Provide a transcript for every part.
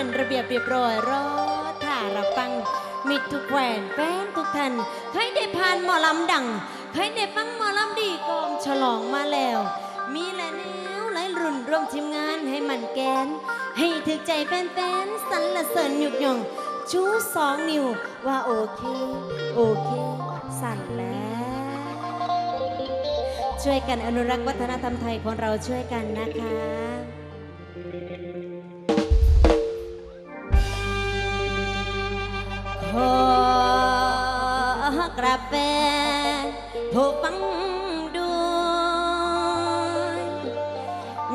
เป็นระเบียบเรียบร้อยรอถ่ารับฟัง มิตรทุกแหวนแฟนทุกท่านเคยได้ผ่านหมอลำดังเคยได้ฟังหมอลำดีกองฉลองมาแล้ว มีและแนวหลายรุ่นร่วมทีมงานให้มันแกน ให้ถึกใจแฟนๆสรรเสริญหยุกหย่องชูสองนิ้วว่าโอเค โอเค สั่นแล้วช่วยกันอนุรักษ์วัฒนธรรมไทยของเราช่วยกันนะคะ ขอกราบแฟนผู้ฟังด้วย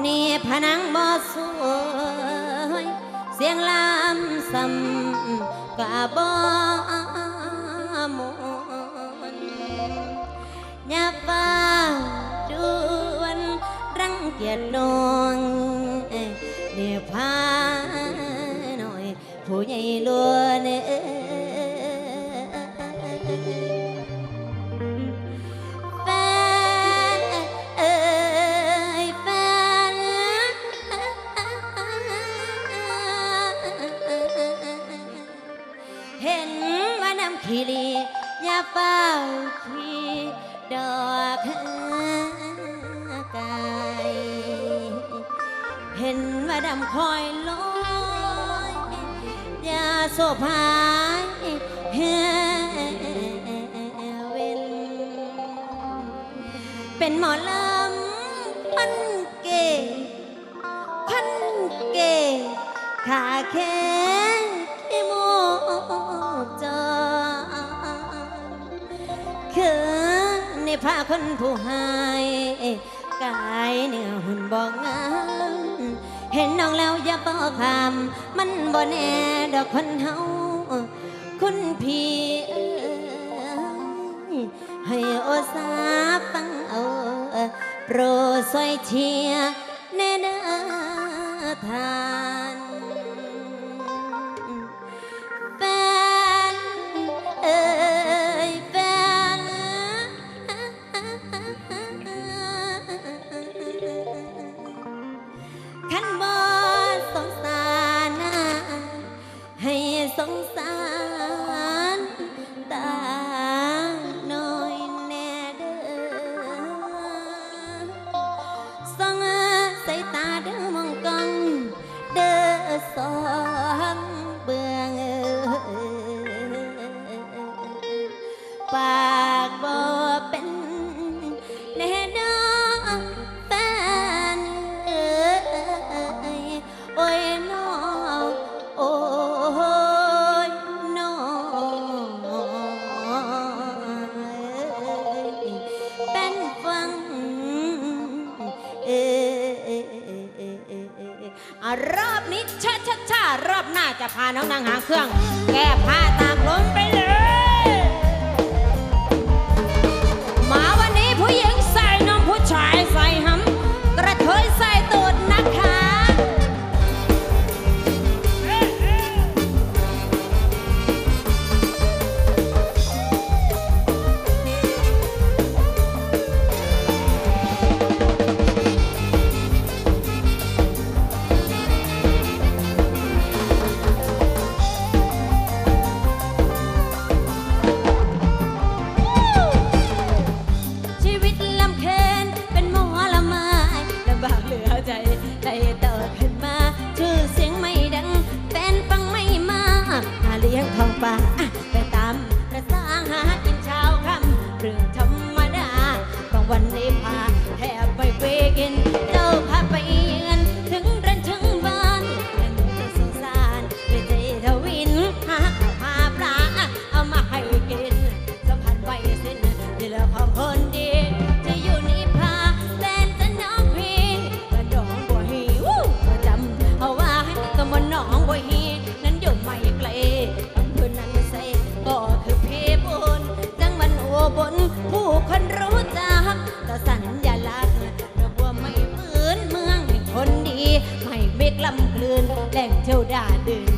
นี่ผนังบ่สวยเสียงลำซ้ำกะบ่มนอย่าฟ้าดวนรังเกียจนองเอ้ยเดี๋ยพาหน่อยผู้ใหญ่ล้วนเอ้ เห็นว่าน้ำขีรีอย่าเฝ้าขีดอกไก่เห็นว่าดำคอยลอยอย่าโศพายเฮเวนเป็นหมอลำพันเก่งพันเกขาแค่ขี้มู จอคือในผ้าคนผู้หายกายเนื้อหุ่นบอกงามเห็นน้องแล้วอย่าบอกคำมันบ่แน่ดอกคนเฮาคุณพี่ให้โอสาฟังเอาโปรดช่วยเชียแน่เนอทา พาน้องนางหางเครื่อง แก้ผ้า แหล่งเที่ยวด่าดื่น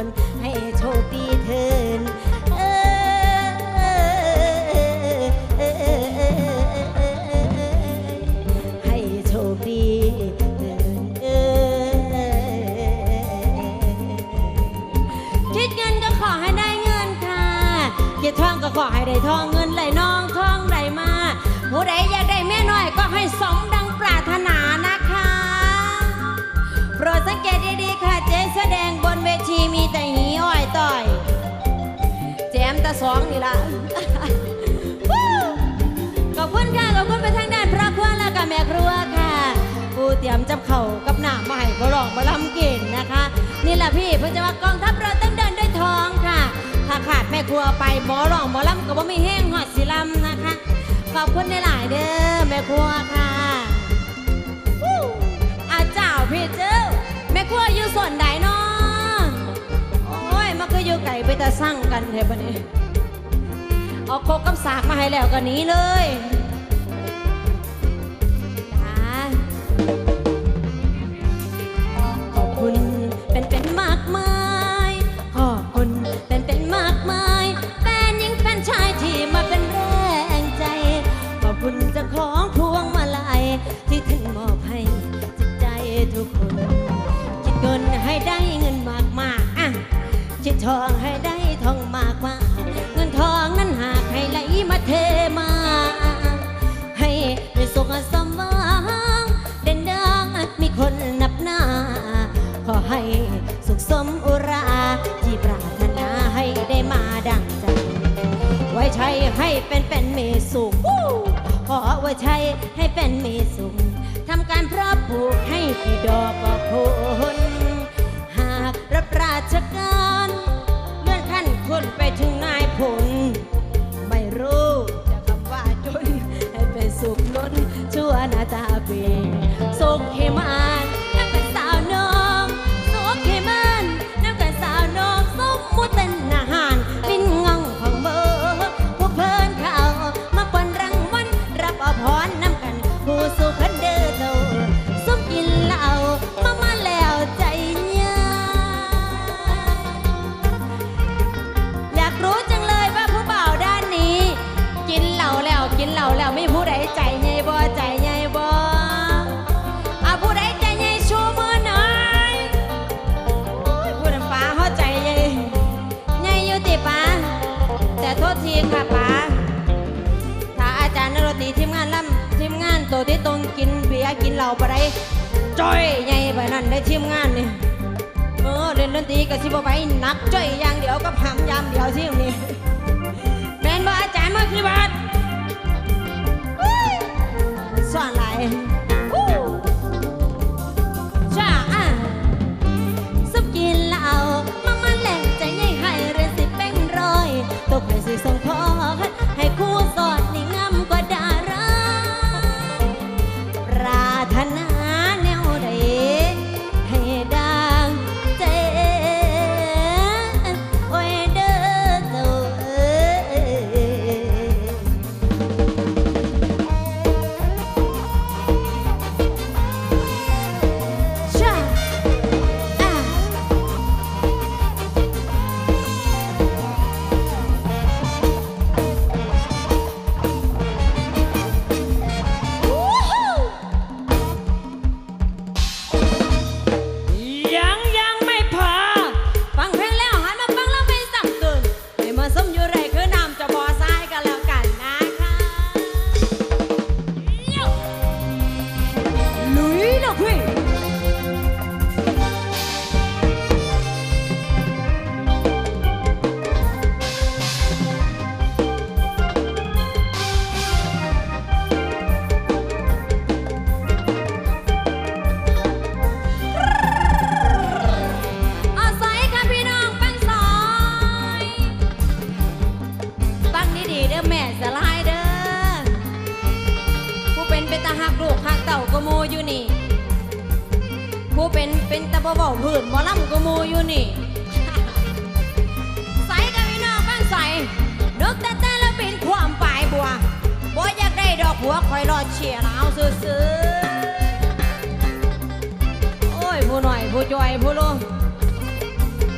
الأول. แสองนี่ละขอบคุณค่ะขอบคุณไปทางด้านพระครัวและกับแม่ครัวค่ะผู้เตรียมจับเข่ากับหนามมาให้พระรองมาลำกินนะคะ นี่แหละพี่เพื่อจะว่ากองทัพเราต้องเดินด้วยท้องค่ะ ถ้าขาดแม่ครัวไปหมอรองหมอลำก็บ่มีแห้งหอดสีลำนะคะ ขอบคุณในหลายเด้อแม่ครัวค่ะอาเจ้าพี่เจ้าแม่ครัวอยู่ส่วนใดเนาะ คือยู่ไก่ไปแต่สร้างกันแถบนี้เอาโคกกำบสากมาให้แล้วก็นี้เลย ใช้ให้เป็นมีสุขทำการเพราะปลูกให้ที่ดอกก็โคน บ่ได้จ้อยใหญ่ไปนั่นได้ทีมงานนี่เออเล่นดนตรีก็สิบ่ไปหนักจ้อยอย่างเดียวก็บหำยามเดียวสินี่แม่นบ่อาจารย์เมื่อกี้บาทสอนหลาย กูมูอยู่นี่ ใส่กับพี่น้องบ้านใส่นกแต่แต่แล้วบินความปลายบัวบ่อยากได้ดอกหัวคอยรอเชียร์เอาซื้อโอ้ยผู้หน่อยผู้จอยผู้ลง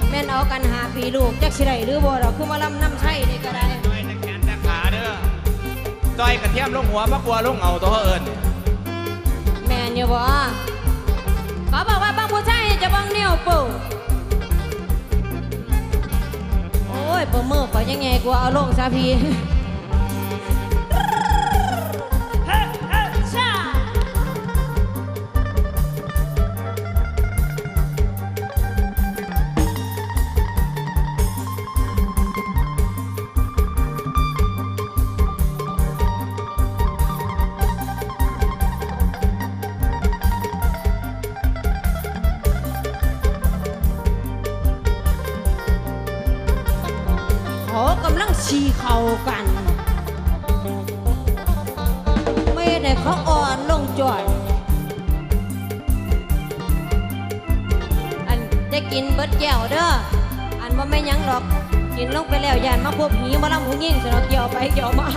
แม่นเอากันหาผีลูกจักสิได้หรือบัวเราคือมาลำน้ำใช่นี่ก็ได้น้อยต่แขนต่ขาเด้อจอยกระเทียมลงหัวมะกลัวลงเอาตัวเอิญแม่นอยู่บ่ จะบังเนี่ยปูโอ้ยเปิดมือข่อยยังไงกูเอาลงซะพี่ เขากำลังชีเข่ากัน ไม่ได้เขาอ่อนลงจอดอันจะกินเบิดแก้วเด้ออันว่าไม่ยั้งหรอก กินลงไปแล้วยานมาพบหีมาลำหูยิ่งสนอเกี่ยวไปเกี่ยวมา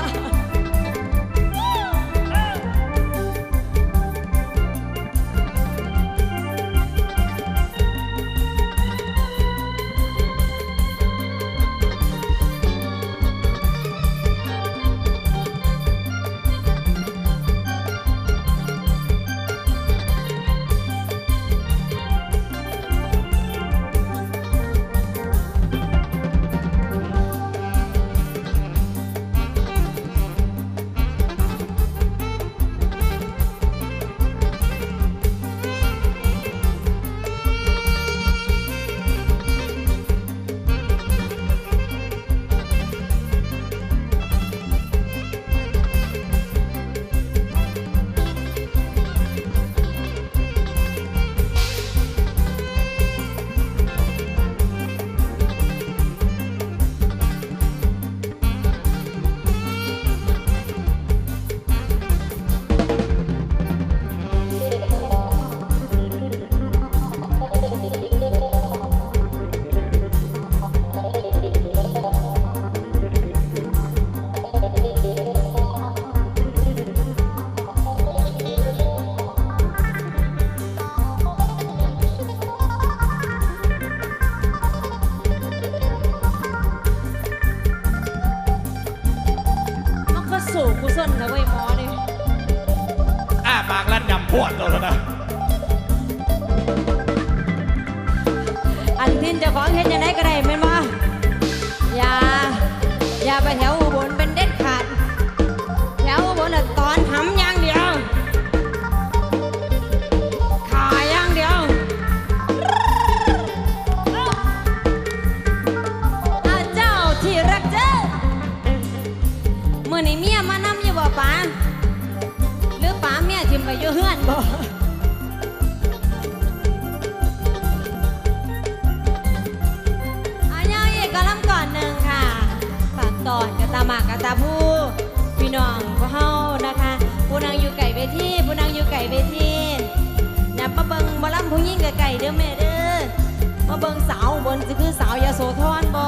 มาเบิ่งสาวบนสิคือสาวยาโสธรบ่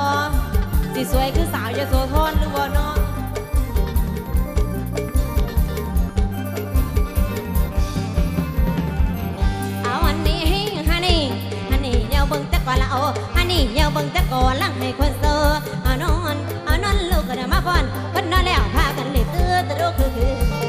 สิสวยคือสาวยาโสธรหรือบ่เนาะเอาอันนี้ฮันนี่ฮันนี่เยาเบิ่งแต่ก่อนละเอาฮันนี่เยาเบิ่งแต่ก่อนลังให้คนเซอเอานอนเอานอนลูกก็ได้มาก่อนคนนอนแล้วพากันเล็บเตื้อตะโดคือคือ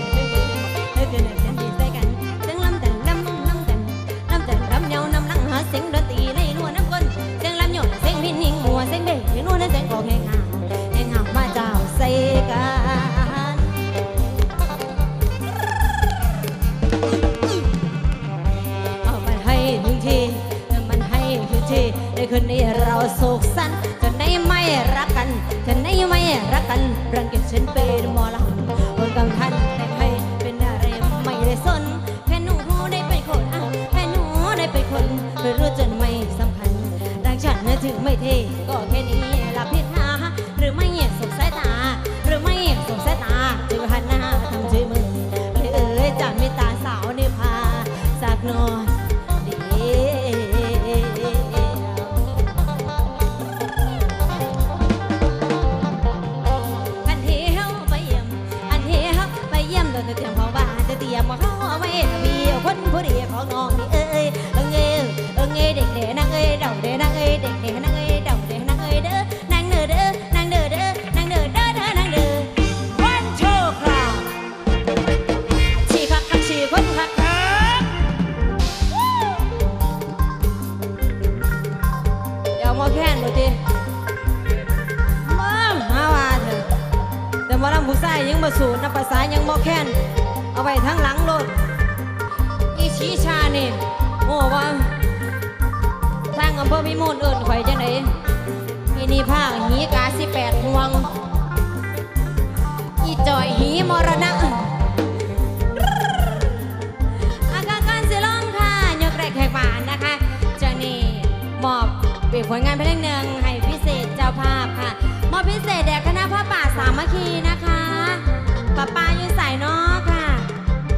ไม่เท่ก็แค่นี้ละพิษ นี่ภาคหีกาสิแปดห่วง อีจอยหีมรณะอากาการเซลองค่ะ ยกแรกแขกหวานนะคะเจนี่มอบเป็นผลงานเพลงหนึ่งให้พิเศษเจ้าภาพค่ะ มอบพิเศษแด่คณะพ่อป่าสามัคคีนะคะป้าป้าอยู่ส่นอค่ะ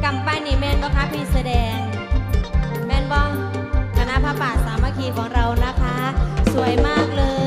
กำปั้นนี่แมนบ่คะพี่แสดง แมนบ่คณะพ่อป่าสามัคคีของเรานะคะ สวยมากเลย